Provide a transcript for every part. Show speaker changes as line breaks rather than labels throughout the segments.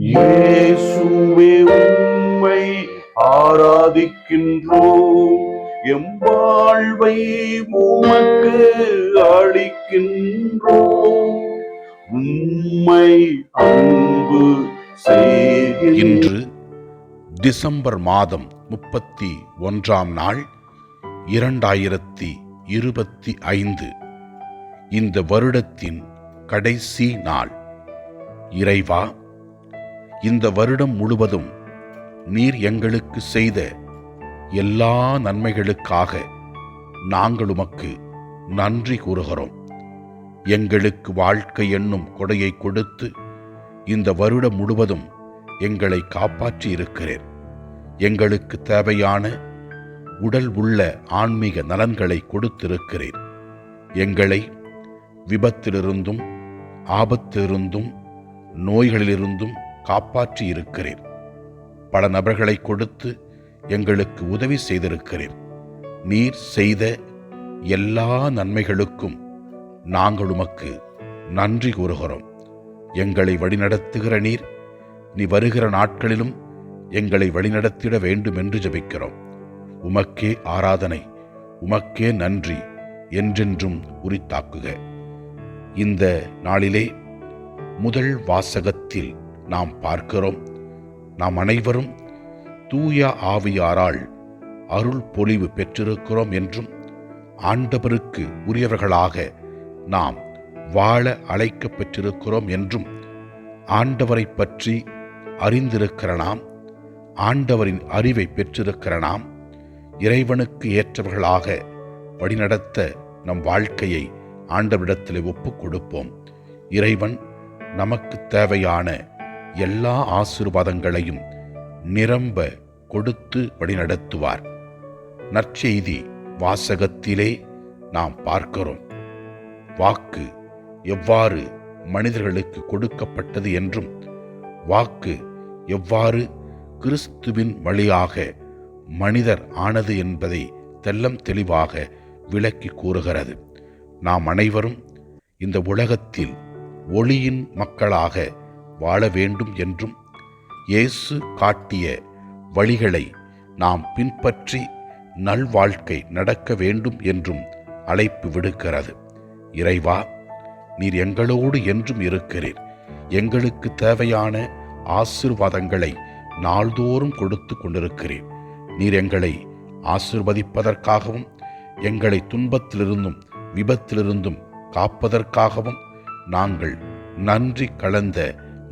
இயேசுவே உம்மை ஆராதிக்கின்றோம். எம் வாழ்வை உமக்கு அளிக்கின்றோம். உம்மை அன்பு
இன்று டிசம்பர் மாதம் முப்பத்தி ஒன்றாம் நாள் இரண்டாயிரத்தி இருபத்தி ஐந்து இந்த வருடத்தின் கடைசி நாள். இறைவா இந்த வருடம் முழுவதும் நீர் எங்களுக்கு செய்த எல்லா நன்மைகளுக்காக நாங்கள் உமக்கு நன்றி கூறுகிறோம். எங்களுக்கு வாழ்க்கை என்னும் கொடையை கொடுத்து இந்த வருடம் முழுவதும் எங்களை காப்பாற்றி இருக்கிறேன் எங்களுக்கு தேவையான உடல் உள்ள ஆன்மீக நலன்களை கொடுத்திருக்கிறேன் எங்களை விபத்திலிருந்தும் ஆபத்திலிருந்தும் நோய்களிலிருந்தும் காப்பாற்றி இருக்கிறேன் பல நபர்களை கொடுத்து எங்களுக்கு உதவி செய்திருக்கிறேன். நீர் செய்த எல்லா நன்மைகளுக்கும் நாங்கள் உமக்கு நன்றி கூறுகிறோம். எங்களை வழிநடத்துகிற நீர் நீ வருகிற நாட்களிலும் எங்களை வழிநடத்திட வேண்டும் என்று ஜெபிக்கிறோம். உமக்கே ஆராதனை உமக்கே நன்றி என்றென்றும் உரித்தாக்குக. இந்த நாளிலே முதல் வாசகத்தில் நாம் பார்க்கிறோம். நாம் அனைவரும் தூய ஆவியாரால் அருள் பொலிவு பெற்றிருக்கிறோம் என்றும் ஆண்டவருக்கு உரியவர்களாக நாம் வாழ அழைக்கப் பெற்றிருக்கிறோம் என்றும் ஆண்டவரை பற்றி அறிந்திருக்கிற நாம் ஆண்டவரின் அறிவை பெற்றிருக்கிற நாம் இறைவனுக்கு ஏற்றவர்களாக வழிநடத்த நம் வாழ்க்கையை ஆண்டவரிடத்தில் ஒப்புக் கொடுப்போம். இறைவன் நமக்கு தேவையான எல்லா ஆசீர்வாதங்களையும் நிரம்ப கொடுத்து வழிநடத்துவார். நற்செய்தி வாசகத்திலே நாம் பார்க்கிறோம். வாக்கு எவ்வாறு மனிதர்களுக்கு கொடுக்கப்பட்டது என்றும் வாக்கு எவ்வாறு கிறிஸ்துவின் வழியாக மனிதர் ஆனது என்பதை தெல்லம் தெளிவாக விளக்கி கூறுகிறது. நாம் அனைவரும் இந்த உலகத்தில் ஒளியின் மக்களாக வாழ வேண்டும் என்றும் இயேசு காட்டிய வழிகளை நாம் பின்பற்றி நல்வாழ்க்கை நடக்க வேண்டும் என்றும் அழைப்பு விடுக்கிறது. இறைவா நீர் எங்களோடு என்றும் இருக்கிறீர். எங்களுக்கு தேவையான ஆசிர்வாதங்களை நாள்தோறும் கொடுத்து கொண்டிருக்கிறீர். நீர் எங்களை ஆசிர்வதிப்பதற்காகவும் எங்களை துன்பத்திலிருந்தும் விபத்திலிருந்தும் காப்பதற்காகவும் நாங்கள் நன்றி கலந்த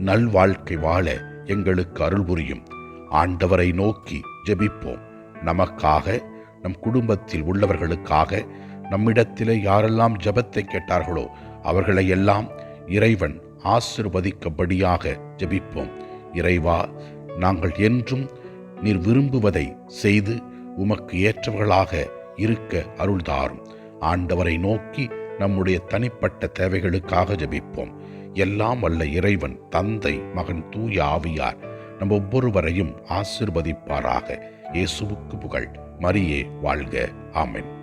நல்வாழ்க்கை வாழ எங்களுக்கு அருள் புரியும். ஆண்டவரை நோக்கி ஜெபிப்போம். நமக்காக நம் குடும்பத்தில் உள்ளவர்களுக்காக நம்மிடத்திலே யாரெல்லாம் ஜபத்தை கேட்டார்களோ அவர்களையெல்லாம் இறைவன் ஆசிர்வதிக்கபடியாக ஜெபிப்போம். இறைவா நாங்கள் என்றும் நீர் விரும்புவதை செய்து உமக்கு ஏற்றவர்களாக இருக்க அருள்தாரும். ஆண்டவரை நோக்கி நம்முடைய தனிப்பட்ட தேவைகளுக்காக ஜெபிப்போம். எல்லாம் வல்ல இறைவன் தந்தை மகன் தூய ஆவியார் நம் ஒவ்வொருவரையும் ஆசிர்வதிப்பாராக. இயேசுவுக்கு புகழ். மரியே வாழ்க. ஆமென்.